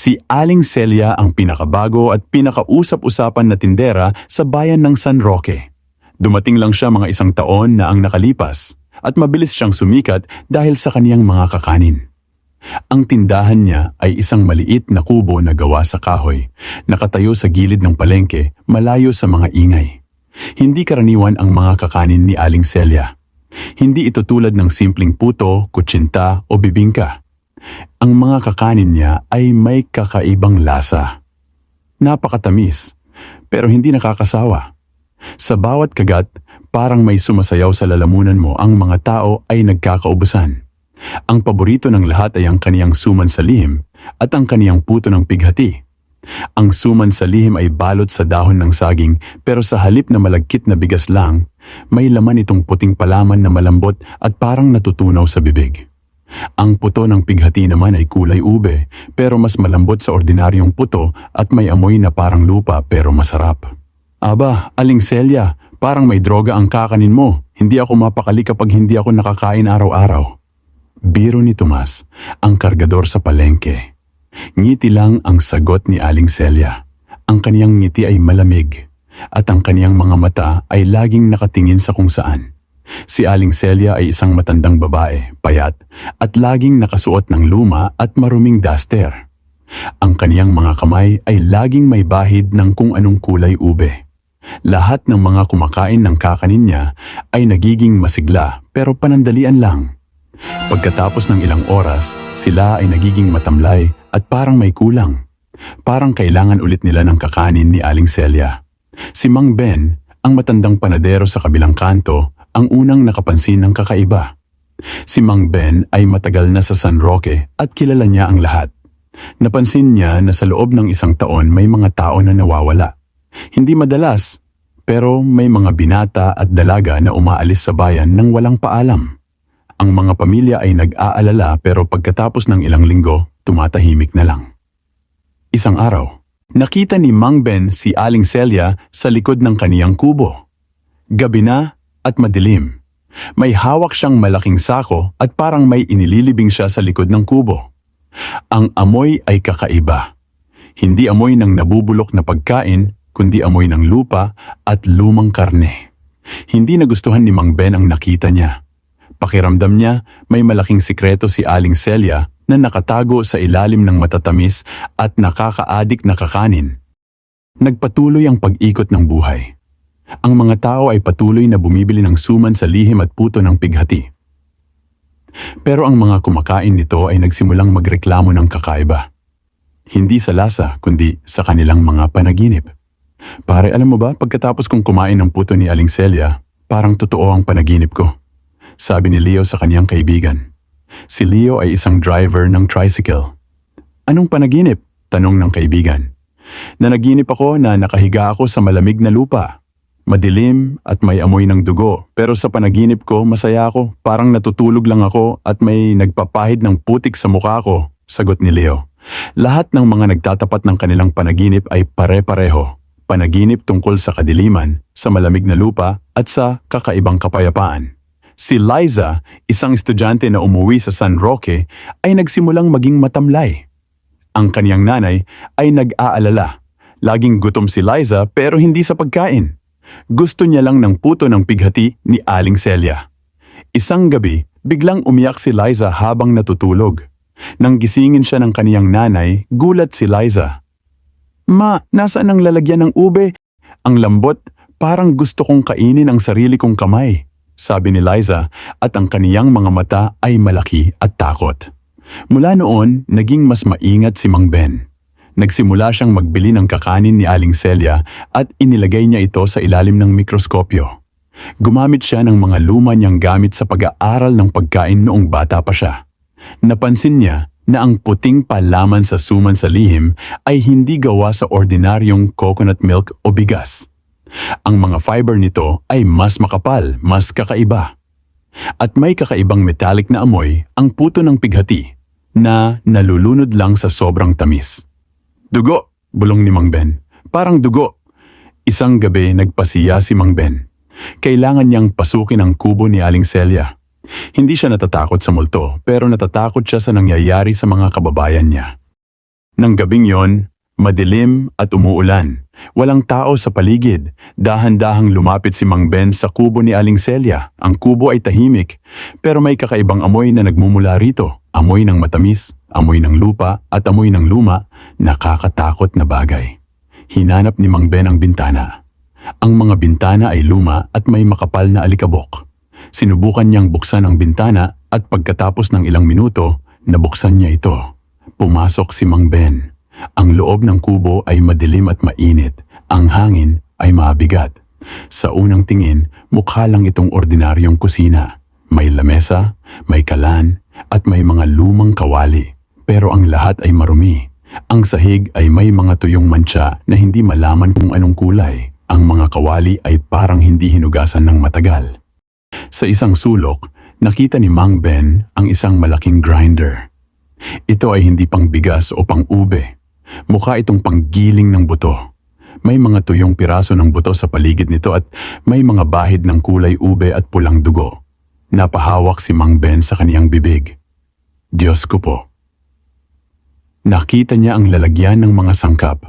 Si Aling Celia ang pinakabago at pinakausap-usapan na tindera sa bayan ng San Roque. Dumating lang siya mga isang taon na ang nakalipas at mabilis siyang sumikat dahil sa kaniyang mga kakanin. Ang tindahan niya ay isang maliit na kubo na gawa sa kahoy, nakatayo sa gilid ng palengke, malayo sa mga ingay. Hindi karaniwan ang mga kakanin ni Aling Celia. Hindi ito tulad ng simpleng puto, kutsinta o bibingka. Ang mga kakanin niya ay may kakaibang lasa. Napakatamis, pero hindi nakakasawa. Sa bawat kagat, parang may sumasayaw sa lalamunan mo ang mga tao ay nagkakaubusan. Ang paborito ng lahat ay ang kaniyang suman sa lihim at ang kaniyang puto ng pighati. Ang suman sa lihim ay balot sa dahon ng saging pero sa halip na malagkit na bigas lang, may laman itong puting palaman na malambot at parang natutunaw sa bibig. Ang puto ng pighati naman ay kulay ube pero mas malambot sa ordinaryong puto at may amoy na parang lupa pero masarap. Aba, aling Celia, parang may droga ang kakanin mo. Hindi ako mapakali kapag hindi ako nakakain araw-araw. Biro ni Tomas, ang kargador sa palengke. Ngiti lang ang sagot ni Aling Celia. Ang kaniyang ngiti ay malamig at ang kaniyang mga mata ay laging nakatingin sa kung saan. Si Aling Celia ay isang matandang babae, payat, at laging nakasuot ng luma at maruming duster. Ang kaniyang mga kamay ay laging may bahid ng kung anong kulay ube. Lahat ng mga kumakain ng kakanin niya ay nagiging masigla pero panandalian lang. Pagkatapos ng ilang oras, sila ay nagiging matamlay at parang may kulang. Parang kailangan ulit nila ng kakanin ni Aling Celia. Si Mang Ben, ang matandang panadero sa kabilang kanto, ang unang nakapansin ng kakaiba. Si Mang Ben ay matagal na sa San Roque at kilala niya ang lahat. Napansin niya na sa loob ng isang taon may mga tao na nawawala. Hindi madalas, pero may mga binata at dalaga na umaalis sa bayan nang walang paalam. Ang mga pamilya ay nag-aalala pero pagkatapos ng ilang linggo, tumatahimik na lang. Isang araw, nakita ni Mang Ben si Aling Celia sa likod ng kaniyang kubo. Gabi na at madilim. May hawak siyang malaking sako at parang may inililibing siya sa likod ng kubo. Ang amoy ay kakaiba. Hindi amoy ng nabubulok na pagkain, kundi amoy ng lupa at lumang karne. Hindi nagustuhan ni Mang Ben ang nakita niya. Pakiramdam niya may malaking sikreto si Aling Celia na nakatago sa ilalim ng matatamis at nakakaadik na kakanin. Nagpatuloy ang pag-ikot ng buhay. Ang mga tao ay patuloy na bumibili ng suman sa lihim at puto ng pighati. Pero ang mga kumakain nito ay nagsimulang magreklamo ng kakaiba. Hindi sa lasa, kundi sa kanilang mga panaginip. Pare, alam mo ba, pagkatapos kong kumain ng puto ni Aling Celia, parang totoo ang panaginip ko. Sabi ni Leo sa kanyang kaibigan. Si Leo ay isang driver ng tricycle. Anong panaginip? Tanong ng kaibigan. Nanaginip ako na nakahiga ako sa malamig na lupa. Madilim at may amoy ng dugo pero sa panaginip ko masaya ako parang natutulog lang ako at may nagpapahid ng putik sa mukha ko, sagot ni Leo. Lahat ng mga nagtatapat ng kanilang panaginip ay pare-pareho. Panaginip tungkol sa kadiliman, sa malamig na lupa at sa kakaibang kapayapaan. Si Liza, isang estudyante na umuwi sa San Roque, ay nagsimulang maging matamlay. Ang kaniyang nanay ay nag-aalala. Laging gutom si Liza pero hindi sa pagkain. Gusto niya lang ng puto ng pighati ni Aling Celia. Isang gabi, biglang umiyak si Liza habang natutulog. Nang gisingin siya ng kaniyang nanay, gulat si Liza. Ma, nasaan ang lalagyan ng ube? Ang lambot, parang gusto kong kainin ang sarili kong kamay, sabi ni Liza at ang kaniyang mga mata ay malaki at takot. Mula noon, naging mas maingat si Mang Ben. Nagsimula siyang magbili ng kakanin ni Aling Celia at inilagay niya ito sa ilalim ng mikroskopyo. Gumamit siya ng mga luma niyang gamit sa pag-aaral ng pagkain noong bata pa siya. Napansin niya na ang puting palaman sa suman sa lihim ay hindi gawa sa ordinaryong coconut milk o bigas. Ang mga fiber nito ay mas makapal, mas kakaiba. At may kakaibang metallic na amoy ang puto ng pighati na nalulunod lang sa sobrang tamis. Dugo, bulong ni Mang Ben. Parang dugo. Isang gabi nagpasiya si Mang Ben. Kailangan niyang pasukin ang kubo ni Aling Celia. Hindi siya natatakot sa multo pero natatakot siya sa nangyayari sa mga kababayan niya. Nang gabing yon, madilim at umuulan. Walang tao sa paligid. Dahan-dahang lumapit si Mang Ben sa kubo ni Aling Celia. Ang kubo ay tahimik, pero may kakaibang amoy na nagmumula rito. Amoy ng matamis, amoy ng lupa, at amoy ng luma, nakakatakot na bagay. Hinanap ni Mang Ben ang bintana. Ang mga bintana ay luma at may makapal na alikabok. Sinubukan niyang buksan ang bintana at pagkatapos ng ilang minuto, nabuksan niya ito. Pumasok si Mang Ben. Ang loob ng kubo ay madilim at mainit. Ang hangin ay mabigat. Sa unang tingin, mukha lang itong ordinaryong kusina. May lamesa, may kalan, at may mga lumang kawali. Pero ang lahat ay marumi. Ang sahig ay may mga tuyong mantsa na hindi malaman kung anong kulay. Ang mga kawali ay parang hindi hinugasan ng matagal. Sa isang sulok, nakita ni Mang Ben ang isang malaking grinder. Ito ay hindi pang bigas o pang ube. Mukha itong panggiling ng buto. May mga tuyong piraso ng buto sa paligid nito at may mga bahid ng kulay ube at pulang dugo. Napahawak si Mang Ben sa kaniyang bibig. Diyos ko po. Nakita niya ang lalagyan ng mga sangkap.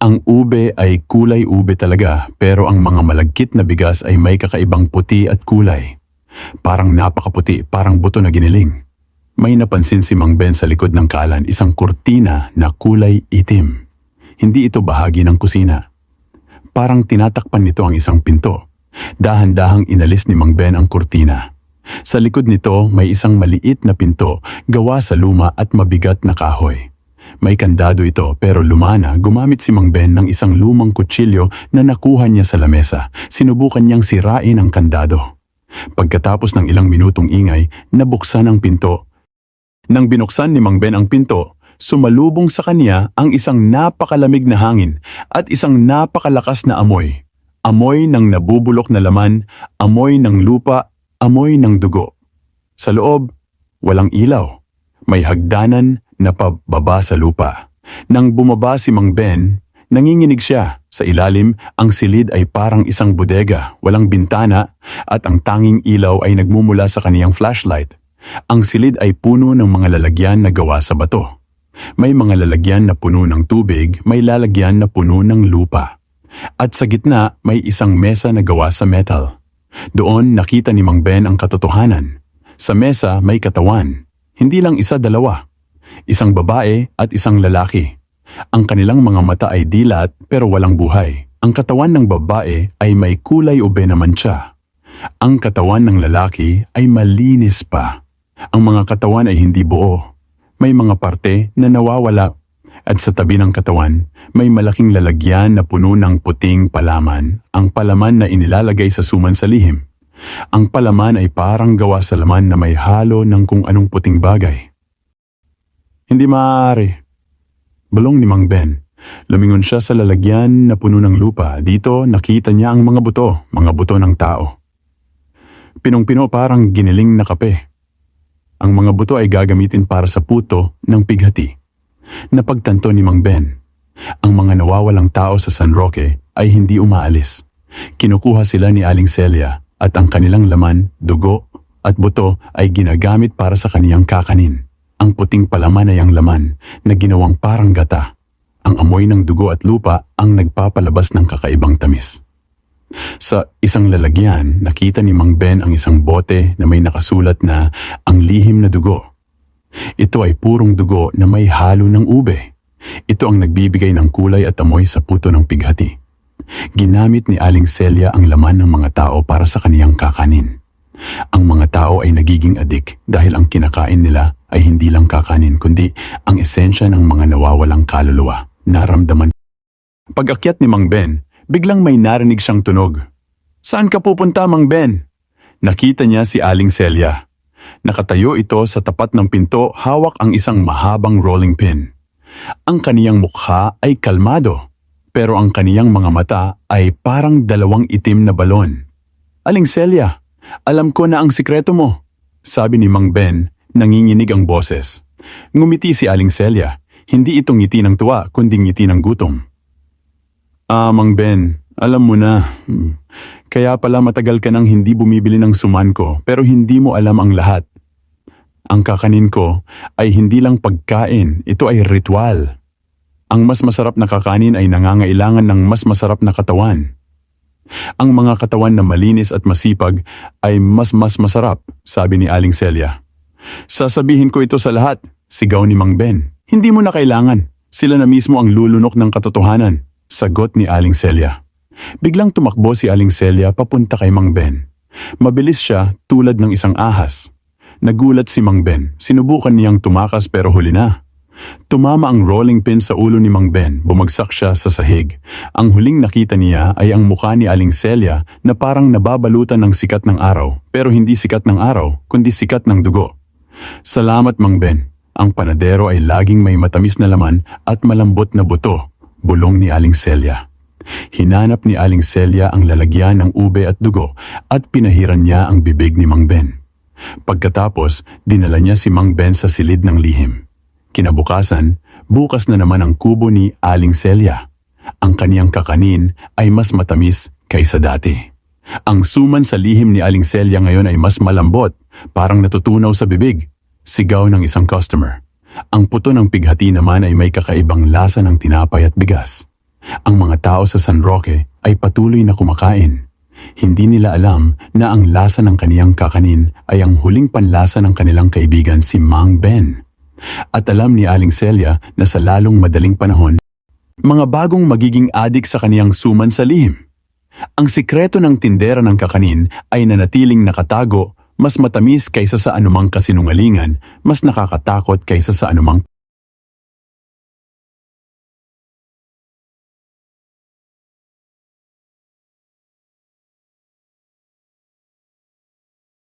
Ang ube ay kulay ube talaga pero ang mga malagkit na bigas ay may kakaibang puti at kulay. Parang napakaputi, parang buto na giniling. May napansin si Mang Ben sa likod ng kalan isang kurtina na kulay itim. Hindi ito bahagi ng kusina. Parang tinatakpan nito ang isang pinto. Dahan-dahang inalis ni Mang Ben ang kurtina. Sa likod nito may isang maliit na pinto gawa sa luma at mabigat na kahoy. May kandado ito pero lumana gumamit si Mang Ben ng isang lumang kutsilyo na nakuha niya sa lamesa. Sinubukan niyang sirain ang kandado. Pagkatapos ng ilang minutong ingay, nabuksan ang pinto. Nang binuksan ni Mang Ben ang pinto, sumalubong sa kanya ang isang napakalamig na hangin at isang napakalakas na amoy. Amoy ng nabubulok na laman, amoy ng lupa, amoy ng dugo. Sa loob, walang ilaw. May hagdanan na pababa sa lupa. Nang bumaba si Mang Ben, nanginginig siya. Sa ilalim, ang silid ay parang isang bodega, walang bintana, at ang tanging ilaw ay nagmumula sa kaniyang flashlight. Ang silid ay puno ng mga lalagyan na gawa sa bato. May mga lalagyan na puno ng tubig, may lalagyan na puno ng lupa. At sa gitna, may isang mesa na gawa sa metal. Doon nakita ni Mang Ben ang katotohanan. Sa mesa may katawan. Hindi lang isa dalawa. Isang babae at isang lalaki. Ang kanilang mga mata ay dilat pero walang buhay. Ang katawan ng babae ay may kulay ube na mantsa. Ang katawan ng lalaki ay malinis pa. Ang mga katawan ay hindi buo. May mga parte na nawawala at sa tabi ng katawan may malaking lalagyan na puno ng puting palaman, ang palaman na inilalagay sa suman sa lihim. Ang palaman ay parang gawa sa laman na may halo ng kung anong puting bagay. Hindi maaari. Bulong ni Mang Ben. Lumingon siya sa lalagyan na puno ng lupa. Dito nakita niya ang mga buto, mga buto ng tao. Pinong-pino parang giniling na kape. Ang mga buto ay gagamitin para sa puto ng pighati. Napagtanto ni Mang Ben. Ang mga nawawalang tao sa San Roque ay hindi umaalis. Kinukuha sila ni Aling Celia at ang kanilang laman, dugo at buto ay ginagamit para sa kaniyang kakanin. Ang puting palaman ay ang laman na ginawang parang gata. Ang amoy ng dugo at lupa ang nagpapalabas ng kakaibang tamis. Sa isang lalagyan, nakita ni Mang Ben ang isang bote na may nakasulat na ang lihim na dugo. Ito ay purong dugo na may halo ng ube. Ito ang nagbibigay ng kulay at amoy sa puto ng pighati. Ginamit ni Aling Celia ang laman ng mga tao para sa kaniyang kakanin. Ang mga tao ay nagiging adik dahil ang kinakain nila ay hindi lang kakanin kundi ang esensya ng mga nawawalang kaluluwa. Naramdaman. Pag-akyat ni Mang Ben, biglang may narinig siyang tunog. Saan ka pupunta, Mang Ben? Nakita niya si Aling Celia. Nakatayo ito sa tapat ng pinto hawak ang isang mahabang rolling pin. Ang kaniyang mukha ay kalmado, pero ang kaniyang mga mata ay parang dalawang itim na balon. Aling Celia, alam ko na ang sikreto mo, sabi ni Mang Ben, nanginginig ang boses. Ngumiti si Aling Celia, hindi itong ngiti ng tuwa kundi ngiti ng gutom. Ah, Mang Ben, alam mo na, kaya pala matagal ka nang hindi bumibili ng suman ko pero hindi mo alam ang lahat. Ang kakanin ko ay hindi lang pagkain, ito ay ritual. Ang mas masarap na kakanin ay nangangailangan ng mas masarap na katawan. Ang mga katawan na malinis at masipag ay mas mas masarap, sabi ni Aling Celia. Sasabihin ko ito sa lahat, sigaw ni Mang Ben. Hindi mo na kailangan. Sila na mismo ang lulunok ng katotohanan, sagot ni Aling Celia. Biglang tumakbo si Aling Celia papunta kay Mang Ben. Mabilis siya tulad ng isang ahas. Nagulat si Mang Ben. Sinubukan niyang tumakas pero huli na. Tumama ang rolling pin sa ulo ni Mang Ben. Bumagsak siya sa sahig. Ang huling nakita niya ay ang mukha ni Aling Celia na parang nababalutan ng sikat ng araw. Pero hindi sikat ng araw, kundi sikat ng dugo. Salamat Mang Ben. Ang panadero ay laging may matamis na laman at malambot na buto. Bulong ni Aling Celia. Hinanap ni Aling Celia ang lalagyan ng ube at dugo at pinahiran niya ang bibig ni Mang Ben. Pagkatapos, dinala niya si Mang Ben sa silid ng lihim. Kinabukasan, bukas na naman ang kubo ni Aling Celia. Ang kaniyang kakanin ay mas matamis kaysa dati. Ang suman sa lihim ni Aling Celia ngayon ay mas malambot, parang natutunaw sa bibig. Sigaw ng isang customer. Ang puto ng pighati naman ay may kakaibang lasa ng tinapay at bigas. Ang mga tao sa San Roque ay patuloy na kumakain. Hindi nila alam na ang lasa ng kaniyang kakanin ay ang huling panlasa ng kanilang kaibigan si Mang Ben. At alam ni Aling Celia na sa lalong madaling panahon, mga bagong magiging adik sa kaniyang suman sa lihim. Ang sikreto ng tindera ng kakanin ay nanatiling nakatago, mas matamis kaysa sa anumang kasinungalingan, mas nakakatakot kaysa sa anumang